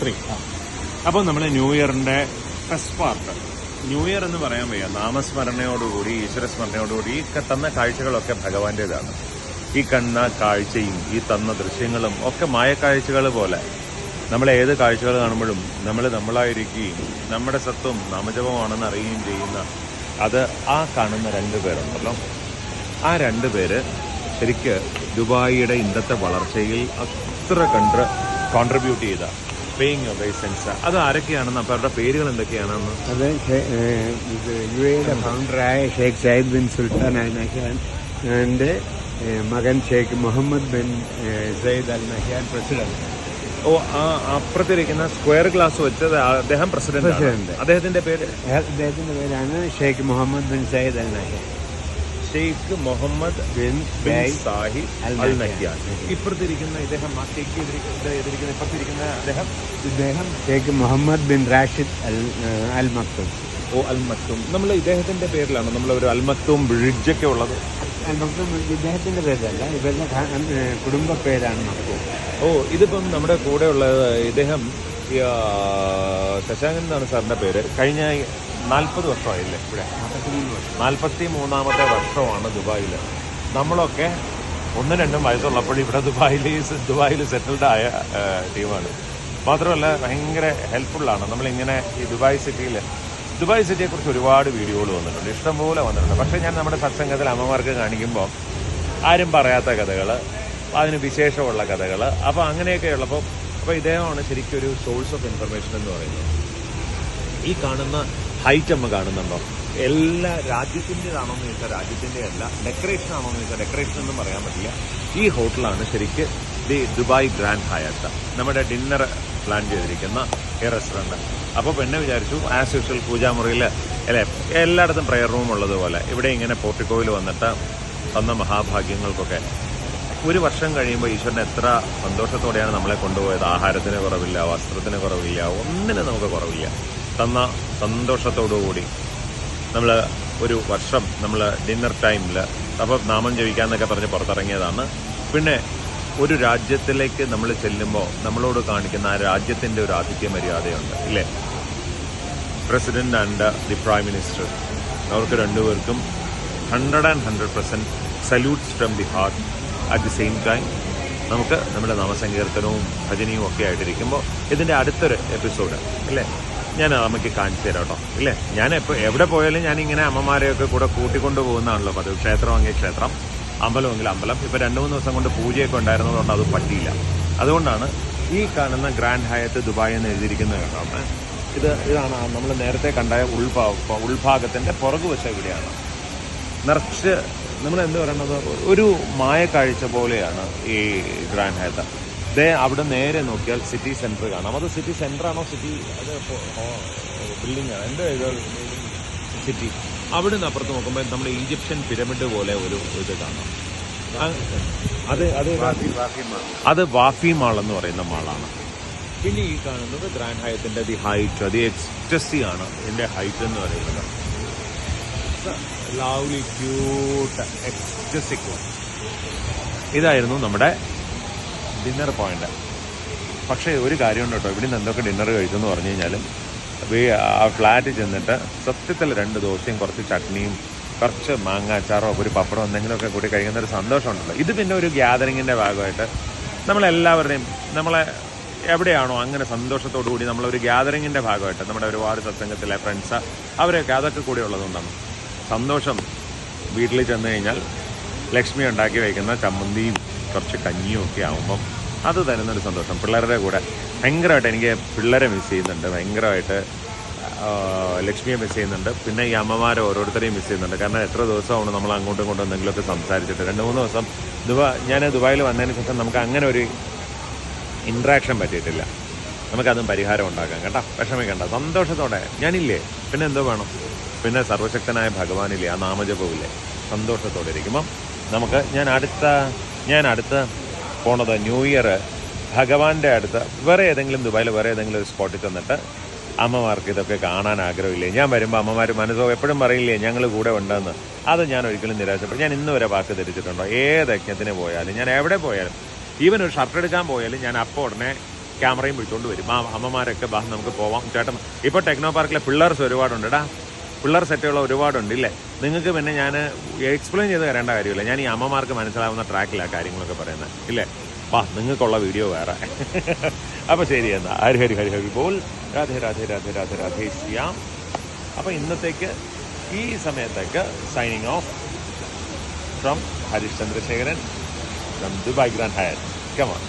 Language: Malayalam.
ത്രീ അപ്പോൾ നമ്മൾ ന്യൂ ഇയറിന്റെ ഫസ്റ്റ് പാർട്ട് ന്യൂ ഇയർ എന്ന് പറയാൻ വയ്യ. നാമസ്മരണയോടുകൂടി ഈശ്വര സ്മരണയോടുകൂടി ഈ തന്ന കാഴ്ചകളൊക്കെ ഭഗവാന്റേതാണ്. ഈ കണ്ണ കാഴ്ചയും ഈ തന്ന ദൃശ്യങ്ങളും ഒക്കെ മായക്കാഴ്ചകൾ പോലെ. നമ്മൾ ഏത് കാഴ്ചകൾ കാണുമ്പോഴും നമ്മൾ നമ്മളായിരിക്കുകയും നമ്മുടെ സത്വം നാമജപമാണെന്ന് അറിയുകയും ചെയ്യുന്ന അത് ആ കാണുന്ന രണ്ട് പേരുണ്ടല്ലോ. ആ രണ്ട് പേര് ശരിക്ക് ദുബായിയുടെ ഇന്നത്തെ വളർച്ചയിൽ അത്ര കണ്ട് കോൺട്രിബ്യൂട്ട് ചെയ്ത പേയിങ് ഒബൈസൻസ് അത് ആരൊക്കെയാണെന്ന് അപ്പോൾ അവരുടെ പേരുകൾ എന്തൊക്കെയാണെന്ന്? അത് യു എയുടെ ഫൗണ്ടറായ Sheikh Zayed bin Sultan Al Nahyan എന്റെ മകൻ Sheikh Mohammed bin Zayed Al Nahyan president. ഓ ആ അപ്പുറത്തിരിക്കുന്ന സ്ക്വയർ ഗ്ലാസ് വെച്ചത് അദ്ദേഹം പ്രസിഡന്റ്. അദ്ദേഹത്തിന്റെ പേര്? അദ്ദേഹത്തിന്റെ പേരാണ് Sheikh Mohammed bin Zayed Al Nahyan Sheikh Mohammed bin bin സാഹി സാഹിബ് അൽ നഹ്യാൻ. ഇപ്പുറത്തിരിക്കുന്ന ഇദ്ദേഹം ആ ഷെയ്ഖ് എതിരിക്കുന്ന ഇപ്പുറത്തിരിക്കുന്ന അദ്ദേഹം? ഇദ്ദേഹം Sheikh Mohammed bin Rashid Al Al Maktoum ഓ അൽ മക്തും നമ്മൾ ഇദ്ദേഹത്തിന്റെ പേരിലാണ് നമ്മൾ ഒരു അൽ മക്തും ബ്രിഡ്ജൊക്കെ ഉള്ളത്. ഇദ്ദേഹത്തിന്റെ പേരല്ല ഇവരുടെ കുടുംബ പേരാണ് മക്തും. ഓ ഇതിപ്പം നമ്മുടെ കൂടെ ഉള്ളത് ഇദ്ദേഹം ശശാങ്കൻ എന്നാണ് സാറിന്റെ പേര്. കഴിഞ്ഞ നാൽപ്പത് വർഷമായില്ലേ ഇവിടെ? നാൽപ്പത്തി മൂന്നാമത്തെ വർഷമാണ് ദുബായിൽ നമ്മളൊക്കെ ഒന്നും രണ്ടും വയസ്സുള്ളപ്പോൾ ഇവിടെ ദുബായിൽ ദുബായിൽ സെറ്റിൽഡ് ആയ ടീമാണ്. മാത്രമല്ല ഭയങ്കര ഹെൽപ്ഫുള്ളാണ്. നമ്മളിങ്ങനെ ഈ ദുബായ് സിറ്റിയിൽ ദുബായ് സിറ്റിയെക്കുറിച്ച് ഒരുപാട് വീഡിയോകൾ വന്നിട്ടുണ്ട്. ഇഷ്ടംപോലെ വന്നിട്ടുണ്ട്. പക്ഷേ ഞാൻ നമ്മുടെ സത്സംഗത്തിൽ അമ്മമാർക്ക് കാണിക്കുമ്പോൾ ആരും പറയാത്ത കഥകൾ അതിന് വിശേഷമുള്ള കഥകൾ അപ്പോൾ അങ്ങനെയൊക്കെ ഉള്ളപ്പോൾ അപ്പോൾ ഇദ്ദേഹമാണ് ശരിക്കും ഒരു സോഴ്സ് ഓഫ് ഇൻഫർമേഷൻ എന്ന് പറയുന്നത്. ഈ കാണുന്ന ഹൈറ്റ് അമ്മ കാണുന്നുണ്ടോ? എല്ലാ രാജ്യത്തിന്റെതാണോ എന്ന് ചോദിച്ചാൽ രാജ്യത്തിന്റെ അല്ല ഡെക്കറേഷൻ ആണോ എന്ന് ചോദിച്ചാൽ ഡെക്കറേഷൻ ഒന്നും പറയാൻ പറ്റില്ല. ഈ ഹോട്ടലാണ് ശരിക്ക് ദി ദുബായ് ഗ്രാൻഡ് ഹയാത്ത. നമ്മുടെ ഡിന്നർ പ്ലാൻ ചെയ്തിരിക്കുന്ന ഈ റെസ്റ്റോറന്റ് അപ്പോൾ പെണ്ണെ വിചാരിച്ചു ആസ് യൂഷ്വൽ പൂജാമുറിയിൽ അല്ലേ എല്ലായിടത്തും പ്രെയർ റൂം ഉള്ളതുപോലെ. ഇവിടെ ഇങ്ങനെ പോർട്ടിക്കോയിൽ വന്നിട്ട് തന്ന മഹാഭാഗ്യങ്ങൾക്കൊക്കെ. ഒരു വർഷം കഴിയുമ്പോൾ ഈശ്വരൻ എത്ര സന്തോഷത്തോടെയാണ് നമ്മളെ കൊണ്ടുപോയത്. ആഹാരത്തിന് കുറവില്ല വസ്ത്രത്തിന് കുറവില്ല ഒന്നിനും നമുക്ക് കുറവില്ല. തന്ന സന്തോഷത്തോടുകൂടി നമ്മൾ ഒരു വർഷം നമ്മൾ ഡിന്നർ ടൈമിൽ അപ്പം നാമം ജപിക്കാന്നൊക്കെ പറഞ്ഞ് പുറത്തിറങ്ങിയതാണ്. പിന്നെ ഒരു രാജ്യത്തിലേക്ക് നമ്മൾ ചെല്ലുമ്പോൾ നമ്മളോട് കാണിക്കുന്ന ആ രാജ്യത്തിന്റെ ഒരു ആതിഥ്യ മര്യാദയുണ്ട് ഇല്ലേ? President and the prime minister അവർക്ക് രണ്ടുപേർക്കും hundred and hundred percent salutes from the heart at the same time നമുക്ക് നമ്മുടെ നാമസങ്കീർത്തനവും ഭജനയും ഒക്കെ ആയിട്ടിരിക്കുമ്പോൾ ഇതിന്റെ അടുത്തൊരു എപ്പിസോഡ് ഇല്ലേ? ഞാൻ അമ്മയ്ക്ക് കാണിച്ചു തരാം കേട്ടോ. ഇല്ലേ? ഞാൻ എപ്പോൾ എവിടെ പോയാലും ഞാൻ ഇങ്ങനെ അമ്മമാരെയൊക്കെ കൂടെ കൂട്ടിക്കൊണ്ട് പോകുന്നതാണല്ലോ പതിവ്. ക്ഷേത്രമെങ്കിൽ ക്ഷേത്രം അമ്പലമെങ്കിൽ അമ്പലം. ഇപ്പോൾ രണ്ട് മൂന്ന് ദിവസം കൊണ്ട് പൂജയൊക്കെ ഉണ്ടായിരുന്നതുകൊണ്ട് അത് പറ്റിയില്ല. അതുകൊണ്ടാണ് ഈ കാണുന്ന ഗ്രാൻഡ് ഹയത്ത് ദുബായ് എന്ന് എഴുതിയിരിക്കുന്നത് കേട്ടോ ഇത് ഇതാണ് നമ്മൾ നേരത്തെ കണ്ടായ ഉൾഭാ ഉൾഭാഗത്തിന്റെ പുറകുവശം ഇവിടെയാണ്. നിറച്ച് നമ്മൾ എന്ത് പറയുന്നത് ഒരു കാഴ്ച പോലെയാണ് ഈ ഗ്രാൻഡ് ഹയത്ത്. ദേ അവിടെ നേരെ നോക്കിയാൽ സിറ്റി സെന്റർ കാണാം. അത് സിറ്റി സെന്റർ ആണോ സിറ്റി അത് ബിൽഡിംഗ് ആണ്. എന്റെ സിറ്റി അവിടെ നിന്ന് അപ്പുറത്ത് നോക്കുമ്പോൾ നമ്മൾ ഈജിപ്ഷ്യൻ പിരമിഡ് പോലെ ഒരു ഇത് കാണാം. അത് അത് അത് വാഫി മാൾ എന്ന് പറയുന്ന മാളാണ്. പിന്നെ ഈ കാണുന്നത് ഗ്രാൻഡ് ഹയത്തിന്റെ ദി ഹൈറ്റ് അത് എക്സ്റ്റസി ആണ് ഇതിന്റെ ഹൈറ്റ് എന്ന് പറയുന്നത്. ലവ്ലി ക്യൂട്ട് എക്സ്റ്റസിക് ഇതായിരുന്നു നമ്മുടെ ഡിന്നർ പോയിന്റ് പക്ഷേ ഒരു കാര്യമുണ്ട് കേട്ടോ. ഇവിടുന്ന് എന്തൊക്കെ ഡിന്നർ കഴിച്ചു എന്ന് പറഞ്ഞു കഴിഞ്ഞാലും ആ ഫ്ലാറ്റിൽ ചെന്നിട്ട് സത്യത്തിൽ രണ്ട് ദോശയും കുറച്ച് ചട്നിയും കുറച്ച് മാങ്ങ അച്ചാറോ ഒരു പപ്പടം എന്തെങ്കിലുമൊക്കെ കൂടി കഴിക്കുന്ന ഒരു സന്തോഷമുണ്ടല്ലോ. ഇത് പിന്നെ ഒരു ഗ്യാതറിങ്ങിന്റെ ഭാഗമായിട്ട് നമ്മളെല്ലാവരുടെയും നമ്മളെ എവിടെയാണോ അങ്ങനെ സന്തോഷത്തോടു കൂടി നമ്മളൊരു ഗ്യാതറിങ്ങിന്റെ ഭാഗമായിട്ട് നമ്മുടെ ഒരുപാട് സത്സംഗത്തിലെ ഫ്രണ്ട്സ് അവരൊക്കെ അതൊക്കെ കൂടി ഉള്ളതുകൊണ്ടാണ്. സന്തോഷം വീട്ടിൽ ചെന്ന് കഴിഞ്ഞാൽ ലക്ഷ്മി ഉണ്ടാക്കി വയ്ക്കുന്ന ചമ്മന്തിയും കുറച്ച് കഞ്ഞിയും ഒക്കെ ആകുമ്പം അത് തരുന്നൊരു സന്തോഷം. പിള്ളേരുടെ കൂടെ ഭയങ്കരമായിട്ട് എനിക്ക് പിള്ളേരെ മിസ് ചെയ്യുന്നുണ്ട്. ഭയങ്കരമായിട്ട് ലക്ഷ്മിയെ മിസ് ചെയ്യുന്നുണ്ട്. പിന്നെ ഈ അമ്മമാരെ ഓരോരുത്തരെയും മിസ് ചെയ്യുന്നുണ്ട്. കാരണം എത്ര ദിവസമാണ് നമ്മൾ അങ്ങോട്ടും ഇങ്ങോട്ടും എന്തെങ്കിലുമൊക്കെ സംസാരിച്ചിട്ട്. രണ്ട് മൂന്ന് ദിവസം ദുബായ് ഞാൻ ദുബായിൽ വന്നതിന് ശേഷം നമുക്ക് അങ്ങനെ ഒരു ഇൻട്രാക്ഷൻ പറ്റിയിട്ടില്ല. നമുക്കതും പരിഹാരം ഉണ്ടാക്കാം കേട്ടോ? വിഷമിക്കണ്ട. സന്തോഷത്തോടെ. ഞാനില്ലേ? പിന്നെ എന്തോ വേണം? പിന്നെ സർവശക്തനായ ഭഗവാനില്ലേ? ആ നാമജപമില്ലേ സന്തോഷത്തോടെ ഇരിക്കുമ്പം നമുക്ക് ഞാൻ അടുത്ത ഞാൻ അടുത്ത പോണത് ന്യൂ ഇയർ ഭഗവാന്റെ അടുത്ത്. വേറെ ഏതെങ്കിലും ദുബായിൽ വേറെ ഏതെങ്കിലും ഒരു സ്പോട്ടിൽ ചെന്നിട്ട് അമ്മമാർക്ക് ഇതൊക്കെ കാണാൻ ആഗ്രഹമില്ലേ? ഞാൻ വരുമ്പോൾ അമ്മമാർ മനസ്സോ എപ്പോഴും പറയില്ലേ ഞങ്ങൾ കൂടെ ഉണ്ടെന്ന്. അത് ഞാൻ ഒരിക്കലും നിരാശപ്പെട്ടു ഞാൻ ഇന്ന് വരെ വാക്ക് ധരിച്ചിട്ടുണ്ടോ? ഏത് യജ്ഞത്തിന് പോയാലും ഞാൻ എവിടെ പോയാലും ഈവൻ ഒരു ഷർട്ട് എടുക്കാൻ പോയാലും ഞാൻ അപ്പോൾ ഉടനെ ക്യാമറയും വിളിച്ചുകൊണ്ട് വരും. ആ അമ്മമാരൊക്കെ ബാ നമുക്ക് പോവാം. ചേട്ടൻ ഇപ്പോൾ ടെക്നോ പാർക്കിലെ പിള്ളേർസ് ഒരുപാടുണ്ട്. പിള്ളേർ സെറ്റുകൾ ഒരുപാടുണ്ട് ഇല്ലേ? നിങ്ങൾക്ക് പിന്നെ ഞാൻ എക്സ്പ്ലെയിൻ ചെയ്ത് തരേണ്ട കാര്യമില്ല. ഞാൻ ഈ അമ്മമാർക്ക് മനസ്സിലാവുന്ന ട്രാക്കിലാണ് കാര്യങ്ങളൊക്കെ പറയുന്നത് ഇല്ലേ? വാ നിങ്ങൾക്കുള്ള വീഡിയോ വേറെ. അപ്പോൾ ശരി എന്നാ. ഹരി ഹരി ഹരി ഹരി ബോൾ. രാധേ രാധേ രാധേ രാധേ രാധേ ശ്യാം. അപ്പോൾ ഇന്നത്തേക്ക് ഈ സമയത്തേക്ക് signing off from Harish Chandrasekharan from Dubai Grand Hyatt come on